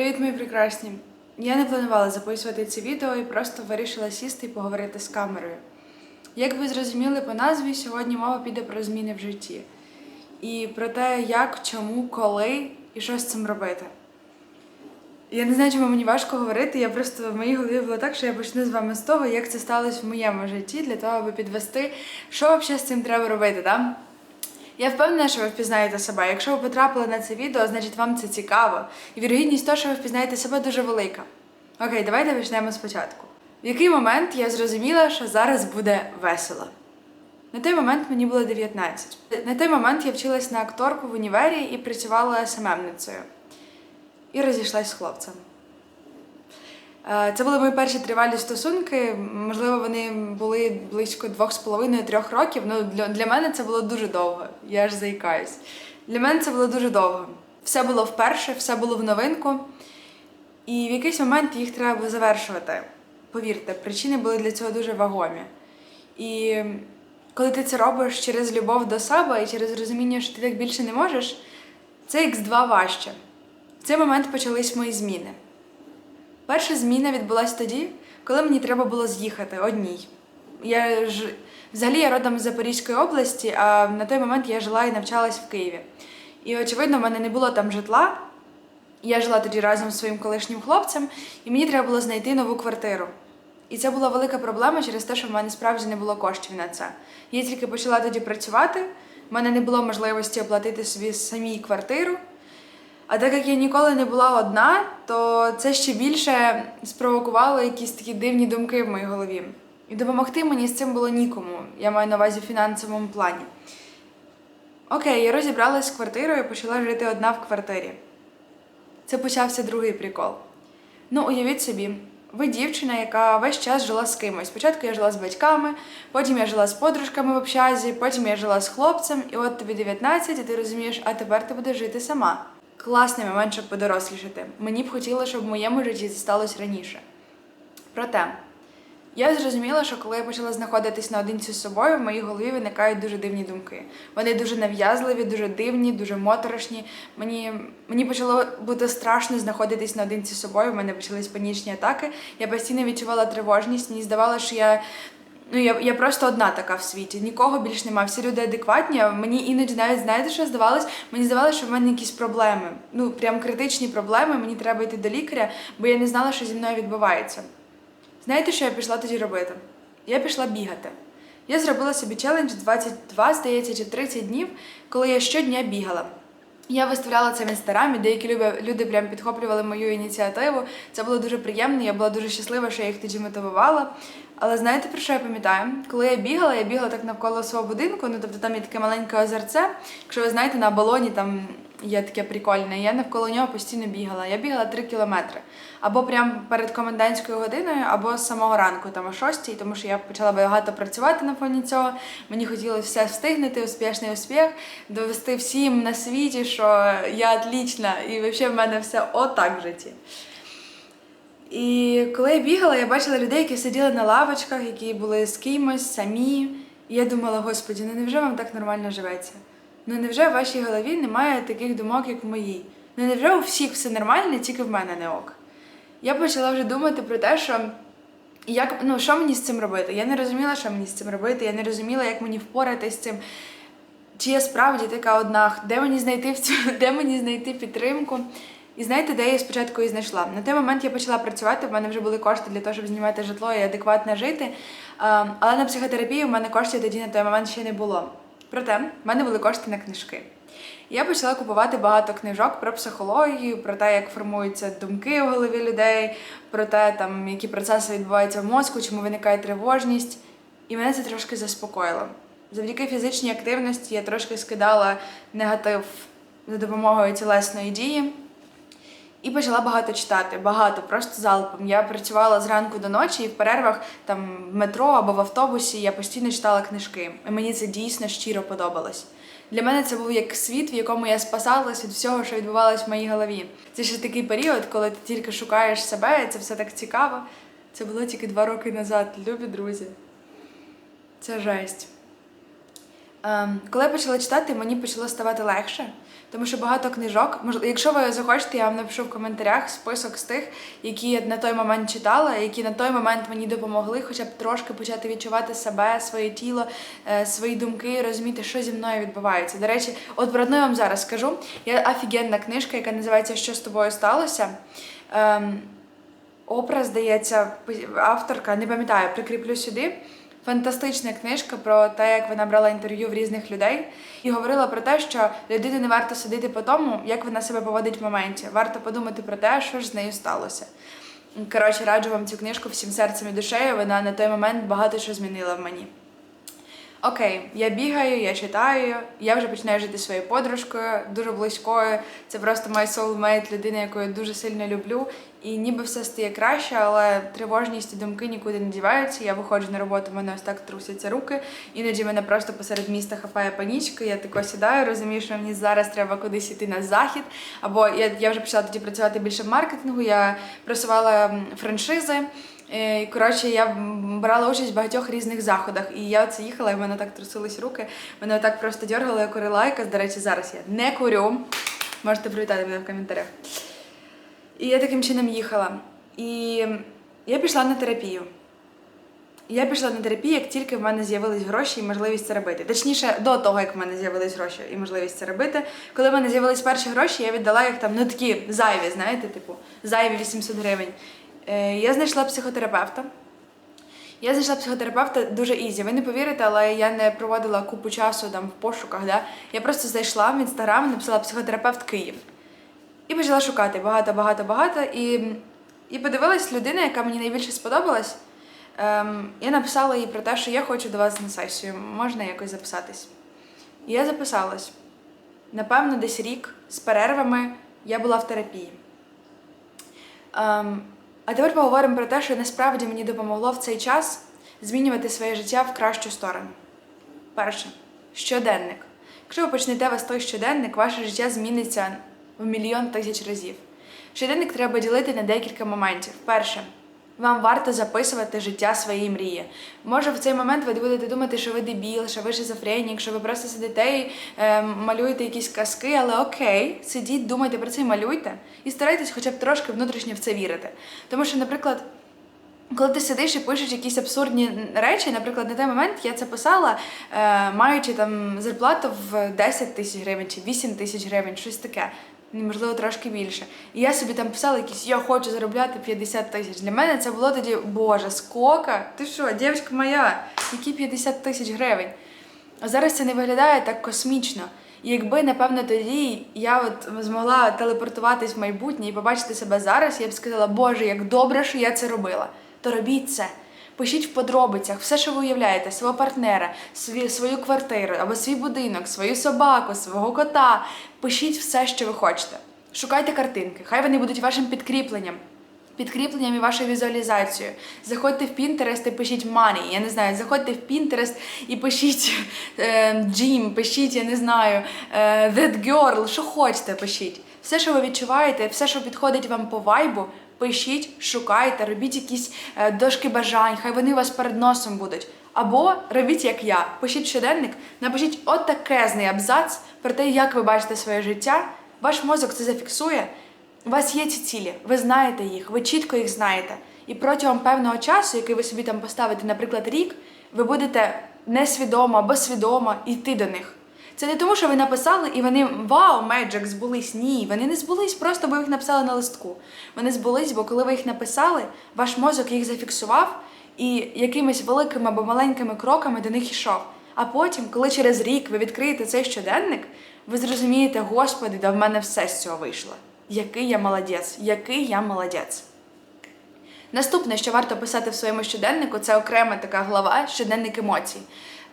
Привіт, мої прекрасні! Я не планувала записувати це відео і просто вирішила сісти і поговорити з камерою. Як ви зрозуміли по назві, сьогодні мова піде про зміни в житті. І про те, як, чому, коли і що з цим робити. Я не знаю, чому мені важко говорити. Я просто в моїй голові було так, що я почну з вами з того, як це сталося в моєму житті, для того, аби підвести, що взагалі з цим треба робити. Так? Я впевнена, що ви впізнаєте себе. Якщо ви потрапили на це відео, значить вам це цікаво. І вірогідність того, що ви впізнаєте себе, дуже велика. Окей, давайте почнемо спочатку. В який момент я зрозуміла, що зараз буде весело? На той момент мені було 19. На той момент я вчилась на акторку в універі і працювала СММницею. І розійшлась з хлопцем. Е, Це були мої перші тривалі стосунки. Можливо, вони були близько двох з половиною трьох років. Ну для, для мене це було дуже довго. Я аж заїкаюсь. Для мене це було дуже довго. Все було вперше, все було в новинку. І в якийсь момент їх треба було завершувати. Повірте, причини були для цього дуже вагомі. І коли ти це робиш через любов до себе і через розуміння, що ти так більше не можеш, це X2 важче. В цей момент почались мої зміни. Перша зміна відбулася тоді, коли мені треба було з'їхати одній. Я ж взагалі я родом з Запорізької області, а на той момент я жила і навчалась в Києві. І очевидно, в мене не було там житла. Я жила тоді разом з своїм колишнім хлопцем, і мені треба було знайти нову квартиру. І це була велика проблема через те, що в мене справді не було коштів на це. Я тільки почала тоді працювати, в мене не було можливості оплатити собі самій квартиру. А так як я ніколи не була одна, то це ще більше спровокувало якісь такі дивні думки в моїй голові. І допомогти мені з цим було нікому. Я маю на увазі в фінансовому плані. Окей, я розібралась з квартирою і почала жити одна в квартирі. Це почався другий прикол. Ну, уявіть собі, ви дівчина, яка весь час жила з кимось. Спочатку я жила з батьками, потім я жила з подружками в общазі, потім я жила з хлопцем, і от тобі 19, і ти розумієш, а тепер ти будеш жити сама. Класний момент, щоб подорослішати. Мені б хотілося, щоб в моєму житті це сталося раніше. Проте, я зрозуміла, що коли я почала знаходитись наодинці з собою, в моїй голові виникають дуже дивні думки. Вони дуже нав'язливі, дуже дивні, дуже моторошні. Мені, мені почало бути страшно знаходитись наодинці з собою. У мене почались панічні атаки. Я постійно відчувала тривожність. Мені здавалося, що я. Ну, я, я просто одна така в світі, нікого більш нема. Всі люди адекватні. а Мені іноді навіть знаєте, що здавалось? Мені здавалося, що в мене якісь проблеми. Ну, прям критичні проблеми. Мені треба йти до лікаря, бо я не знала, що зі мною відбувається. Знаєте, що я пішла тоді робити? Я пішла бігати. Я зробила собі челендж 22, здається, чи 30 днів, коли я щодня бігала. Я виставляла це в інстаграмі, деякі люди, люди прям підхоплювали мою ініціативу. Це було дуже приємно, я була дуже щаслива, що я їх тоді мотивувала. Але знаєте, про що я пам'ятаю? Коли я бігала, я бігала так навколо свого будинку, ну тобто там є таке маленьке озерце. Якщо ви знаєте, на балоні там є таке прикольне. Я навколо нього постійно бігала. Я бігала 3 кілометри. Або прямо перед комендантською годиною, або з самого ранку, там о 6, тому що я почала багато працювати на фоні цього. Мені хотілося все встигнути, успішний успіх, довести всім на світі, що я отлічна, і взагалі в мене все отак в житті. І коли я бігала, я бачила людей, які сиділи на лавочках, які були з кимось самі. І я думала, господі, ну невже вам так нормально живеться? Ну невже в вашій голові немає таких думок, як в моїй? Ну невже у всіх все нормально, тільки в мене не ок? Я почала вже думати про те, що як, ну, що мені з цим робити? Я не розуміла, що мені з цим робити, я не розуміла, як мені впоратись з цим. Чи я справді така одна, де мені знайти де мені знайти підтримку? І знаєте, де я спочатку її знайшла? На той момент я почала працювати, в мене вже були кошти для того, щоб знімати житло і адекватно жити. Але на психотерапію в мене коштів тоді на той момент ще не було. Проте в мене були кошти на книжки. Я почала купувати багато книжок про психологію, про те, як формуються думки в голові людей, про те, там, які процеси відбуваються в мозку, чому виникає тривожність. І мене це трошки заспокоїло. Завдяки фізичній активності я трошки скидала негатив за допомогою тілесної дії. І почала багато читати, багато, просто залпом. Я працювала зранку до ночі і в перервах там в метро або в автобусі я постійно читала книжки. І мені це дійсно щиро подобалось. Для мене це був як світ, в якому я спасалась від всього, що відбувалось в моїй голові. Це ще такий період, коли ти тільки шукаєш себе, і це все так цікаво. Це було тільки два роки назад, любі друзі. Це жесть. Ем, коли я почала читати, мені почало ставати легше. Тому що багато книжок, якщо ви захочете, я вам напишу в коментарях список з тих, які я на той момент читала, які на той момент мені допомогли, хоча б трошки почати відчувати себе, своє тіло, е, свої думки, розуміти, що зі мною відбувається. До речі, от про одну я вам зараз скажу. Є офігенна книжка, яка називається Що з тобою сталося. Ем, Опра, здається, авторка, не пам'ятаю, прикріплю сюди. Фантастична книжка про те, як вона брала інтерв'ю в різних людей і говорила про те, що людину не варто судити по тому, як вона себе поводить в моменті. Варто подумати про те, що ж з нею сталося. Коротше, раджу вам цю книжку всім серцем і душею. Вона на той момент багато що змінила в мені. Окей, я бігаю, я читаю, я вже починаю жити своєю подружкою, дуже близькою. Це просто my soulmate, людина, яку я дуже сильно люблю. І ніби все стає краще, але тривожність і думки нікуди не діваються. Я виходжу на роботу, в мене ось так трусяться руки. Іноді мене просто посеред міста хапає панічка. Я тако сідаю, розумію, що мені зараз треба кудись йти на захід. Або я, я вже почала тоді працювати більше в маркетингу. Я просувала франшизи. Е, коротше, я брала участь в багатьох різних заходах. І я оце їхала, і в мене так трусились руки. Мене так просто дергало, я курила якось. До речі, зараз я не курю. Можете привітати мене в коментарях. І я таким чином їхала. І я пішла на терапію. Я пішла на терапію, як тільки в мене з'явились гроші і можливість це робити. Точніше, до того, як в мене з'явились гроші і можливість це робити. Коли в мене з'явились перші гроші, я віддала їх там, ну такі зайві, знаєте, типу, зайві 800 гривень. Е, я знайшла психотерапевта. Я знайшла психотерапевта дуже ізі. Ви не повірите, але я не проводила купу часу там в пошуках. Да? Я просто зайшла в інстаграм, написала психотерапевт Київ. І почала шукати багато, багато, багато. І, і подивилась людина, яка мені найбільше сподобалась. Ем, я написала їй про те, що я хочу до вас на сесію. Можна якось записатись. І я записалась. Напевно, десь рік з перервами я була в терапії. Ем, а тепер поговоримо про те, що насправді мені допомогло в цей час змінювати своє життя в кращу сторону. Перше, щоденник. Якщо ви почнете вести той щоденник, ваше життя зміниться в мільйон тисяч разів. Щоденник треба ділити на декілька моментів. Перше, вам варто записувати життя своєї мрії. Може, в цей момент ви будете думати, що ви дебіл, що ви шизофренік, що ви просто сидите і е, малюєте якісь казки, але окей, сидіть, думайте про це і малюйте. І старайтесь хоча б трошки внутрішньо в це вірити. Тому що, наприклад, коли ти сидиш і пишеш якісь абсурдні речі, наприклад, на той момент я це писала, е, маючи там зарплату в 10 тисяч гривень чи 8 тисяч гривень, щось таке. Можливо, трошки більше. І я собі там писала якісь, я хочу заробляти 50 тисяч. Для мене це було тоді, боже, скока? Ти що, дівчинка моя, які 50 тисяч гривень? А зараз це не виглядає так космічно. І якби, напевно, тоді я от змогла телепортуватись в майбутнє і побачити себе зараз, я б сказала, Боже, як добре, що я це робила. То робіть це. Пишіть в подробицях все, що ви уявляєте, свого партнера, свій, свою квартиру або свій будинок, свою собаку, свого кота. Пишіть все, що ви хочете. Шукайте картинки, хай вони будуть вашим підкріпленням. Підкріпленням і вашою візуалізацією. Заходьте в Pinterest і пишіть money, я не знаю, заходьте в Pinterest і пишіть е, gym, пишіть, я не знаю, е, that girl, що хочете, пишіть. Все, що ви відчуваєте, все, що підходить вам по вайбу, пишіть, шукайте, робіть якісь е, дошки бажань, хай вони у вас перед носом будуть. Або робіть як я, пишіть щоденник, напишіть отакезний абзац про те, як ви бачите своє життя. Ваш мозок це зафіксує. У вас є ці цілі, ви знаєте їх, ви чітко їх знаєте. І протягом певного часу, який ви собі там поставите, наприклад, рік, ви будете несвідомо або свідомо йти до них. Це не тому, що ви написали і вони вау, Меджик, збулись. Ні, вони не збулись, просто бо їх написали на листку. Вони збулись, бо коли ви їх написали, ваш мозок їх зафіксував і якимись великими або маленькими кроками до них йшов. А потім, коли через рік ви відкриєте цей щоденник, ви зрозумієте, Господи, да в мене все з цього вийшло. Який я молодець, який я молодець. Наступне, що варто писати в своєму щоденнику, це окрема така глава щоденник емоцій.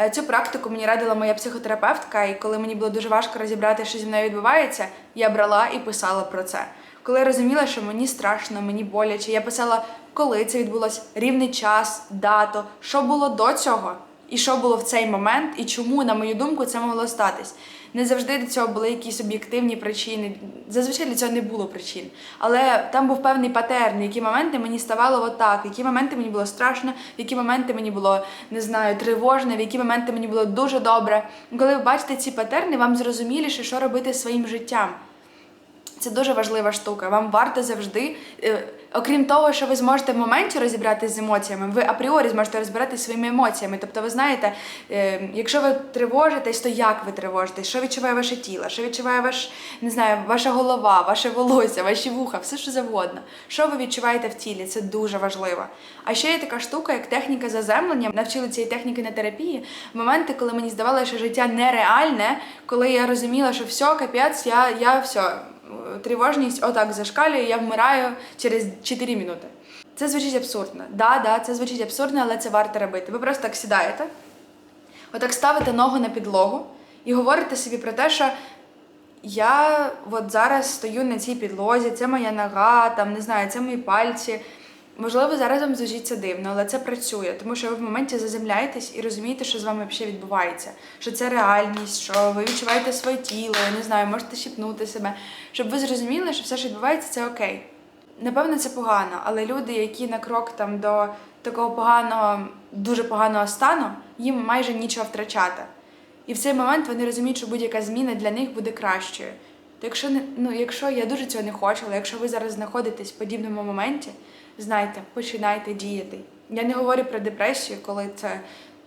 Е, Цю практику мені радила моя психотерапевтка, і коли мені було дуже важко розібрати, що зі мною відбувається, я брала і писала про це. Коли я розуміла, що мені страшно, мені боляче, я писала, коли це відбулось, рівний час, дату, що було до цього, і що було в цей момент, і чому, на мою думку, це могло статись. Не завжди до цього були якісь об'єктивні причини. Зазвичай для цього не було причин. Але там був певний патерн, які моменти мені ставало отак, які моменти мені було страшно, в які моменти мені було не знаю, тривожно, в які моменти мені було дуже добре. Коли ви бачите ці патерни, вам зрозуміліше, що робити своїм життям. Це дуже важлива штука. Вам варто завжди, е, окрім того, що ви зможете в моменті розібратися з емоціями, ви апріорі зможете розбиратися своїми емоціями. Тобто, ви знаєте, е, якщо ви тривожитесь, то як ви тривожитесь, що відчуває ваше тіло, що відчуває ваш, не знаю, ваша голова, ваше волосся, ваші вуха, все що завгодно. Що ви відчуваєте в тілі? Це дуже важливо. А ще є така штука, як техніка заземлення. Навчили цієї техніки на терапії. Моменти, коли мені здавалося, що життя нереальне, коли я розуміла, що все, капець, я, я все тривожність отак зашкалює, я вмираю через 4 минути. Це звучить абсурдно. Да, да, це звучить абсурдно, але це варто робити. Ви просто так сідаєте, отак ставите ногу на підлогу і говорите собі про те, що я от зараз стою на цій підлозі, це моя нога, там не знаю, це мої пальці. Можливо, зараз вам звучить це дивно, але це працює, тому що ви в моменті заземляєтесь і розумієте, що з вами взагалі відбувається, що це реальність, що ви відчуваєте своє тіло, я не знаю, можете щіпнути себе, щоб ви зрозуміли, що все, що відбувається, це окей. Напевно, це погано, але люди, які на крок там до такого поганого, дуже поганого стану, їм майже нічого втрачати. І в цей момент вони розуміють, що будь-яка зміна для них буде кращою. То якщо не ну, якщо я дуже цього не хочу, але якщо ви зараз знаходитесь в подібному моменті, знайте, починайте діяти. Я не говорю про депресію, коли це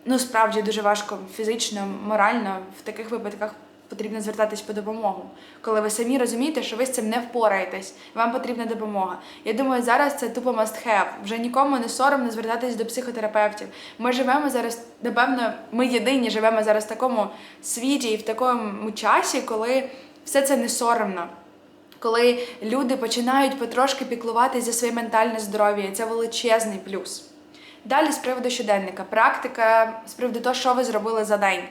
ну справді дуже важко фізично, морально. В таких випадках потрібно звертатись по допомогу. Коли ви самі розумієте, що ви з цим не впораєтесь, вам потрібна допомога. Я думаю, зараз це тупо must have. Вже нікому не соромно звертатись до психотерапевтів. Ми живемо зараз, напевно, ми єдині живемо зараз в такому світі і в такому часі, коли все це не соромно. Коли люди починають потрошки піклуватися за своє ментальне здоров'я, це величезний плюс. Далі з приводу щоденника, практика з приводу того, що ви зробили за день.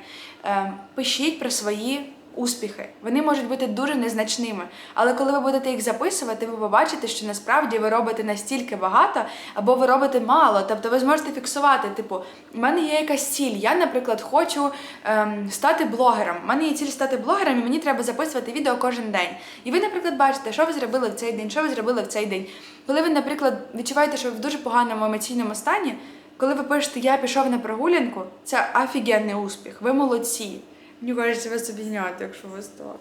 Е, Пишіть про свої успіхи. Вони можуть бути дуже незначними, але коли ви будете їх записувати, ви побачите, що насправді ви робите настільки багато, або ви робите мало. Тобто ви зможете фіксувати, типу, у мене є якась ціль. Я, наприклад, хочу ем, стати блогером. У мене є ціль стати блогером, і мені треба записувати відео кожен день. І ви, наприклад, бачите, що ви зробили в цей день, що ви зробили в цей день. Коли ви, наприклад, відчуваєте, що ви в дуже поганому емоційному стані, коли ви пишете Я пішов на прогулянку, це офігенний успіх. Ви молодці. Мені кажеться, вас обійняти, якщо вас так.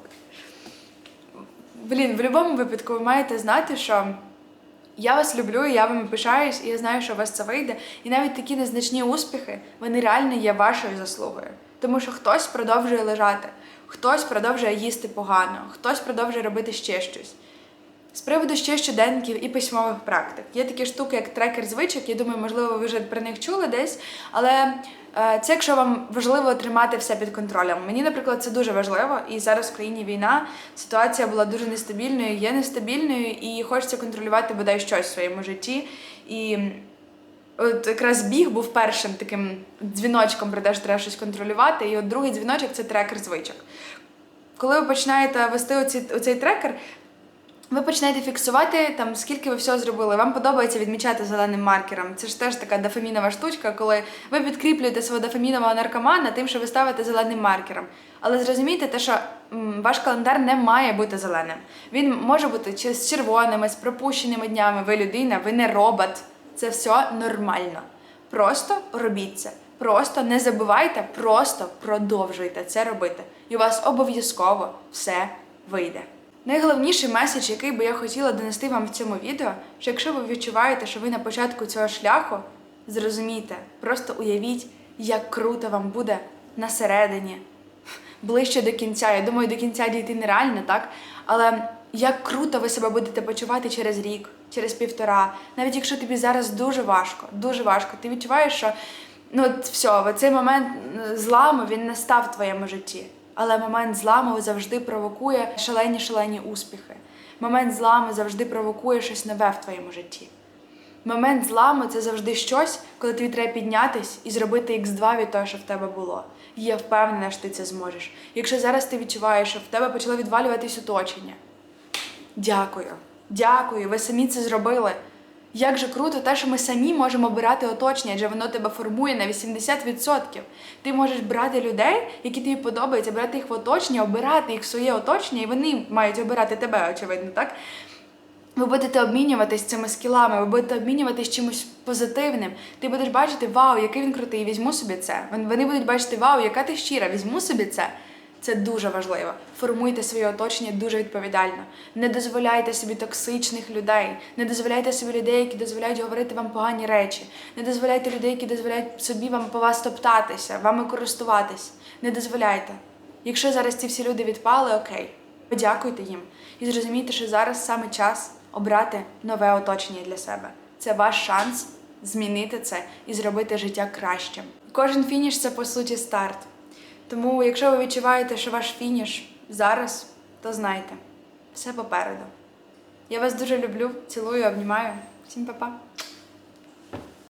Блін, в будь-якому випадку ви маєте знати, що я вас люблю, я вами пишаюсь, і я знаю, що у вас це вийде. І навіть такі незначні успіхи, вони реально є вашою заслугою. Тому що хтось продовжує лежати, хтось продовжує їсти погано, хтось продовжує робити ще щось. З приводу ще щоденників і письмових практик. Є такі штуки, як трекер звичок. Я думаю, можливо, ви вже про них чули десь. Але е, це якщо вам важливо тримати все під контролем. Мені, наприклад, це дуже важливо. І зараз в країні війна ситуація була дуже нестабільною, є нестабільною, і хочеться контролювати бодай щось в своєму житті. І От якраз біг був першим таким дзвіночком про те, що треба щось контролювати. І от другий дзвіночок це трекер звичок. Коли ви починаєте вести оці, оцей трекер, ви починаєте фіксувати там, скільки ви всього зробили. Вам подобається відмічати зеленим маркером. Це ж теж така дофамінова штучка, коли ви підкріплюєте свого дофамінового наркомана тим, що ви ставите зеленим маркером. Але зрозумійте те, що ваш календар не має бути зеленим. Він може бути чи з червоними, з пропущеними днями. Ви людина, ви не робот. Це все нормально. Просто робіть це. Просто не забувайте, просто продовжуйте це робити. І у вас обов'язково все вийде. Найголовніший меседж, який би я хотіла донести вам в цьому відео, що якщо ви відчуваєте, що ви на початку цього шляху, зрозумійте, просто уявіть, як круто вам буде на середині, ближче до кінця. Я думаю, до кінця дійти нереально, так? Але як круто ви себе будете почувати через рік, через півтора, навіть якщо тобі зараз дуже важко, дуже важко, ти відчуваєш, що ну от все, цей момент зламу він настав в твоєму житті. Але момент зламу завжди провокує шалені шалені успіхи. Момент зламу завжди провокує щось нове в твоєму житті. Момент зламу це завжди щось, коли тобі треба піднятись і зробити X2 від того, що в тебе було. І я впевнена, що ти це зможеш. Якщо зараз ти відчуваєш, що в тебе почало відвалюватись оточення. Дякую. Дякую, ви самі це зробили. Як же круто те, що ми самі можемо обирати оточення, адже воно тебе формує на 80%. Ти можеш брати людей, які тобі подобаються, брати їх в оточення, обирати їх в своє оточення, і вони мають обирати тебе, очевидно, так? Ви будете обмінюватись цими скілами, ви будете обмінюватись чимось позитивним. Ти будеш бачити, вау, який він крутий, візьму собі це. Вони будуть бачити, вау, яка ти щира, візьму собі це. Це дуже важливо. Формуйте своє оточення дуже відповідально. Не дозволяйте собі токсичних людей, не дозволяйте собі людей, які дозволяють говорити вам погані речі. Не дозволяйте людей, які дозволяють собі вам по вас топтатися, вами користуватись. Не дозволяйте. Якщо зараз ці всі люди відпали, окей, подякуйте їм і зрозумійте, що зараз саме час обрати нове оточення для себе. Це ваш шанс змінити це і зробити життя кращим. Кожен фініш це по суті старт. Тому, якщо ви відчуваєте, що ваш фініш зараз, то знайте, все попереду. Я вас дуже люблю, цілую, обнімаю. Всім па-па!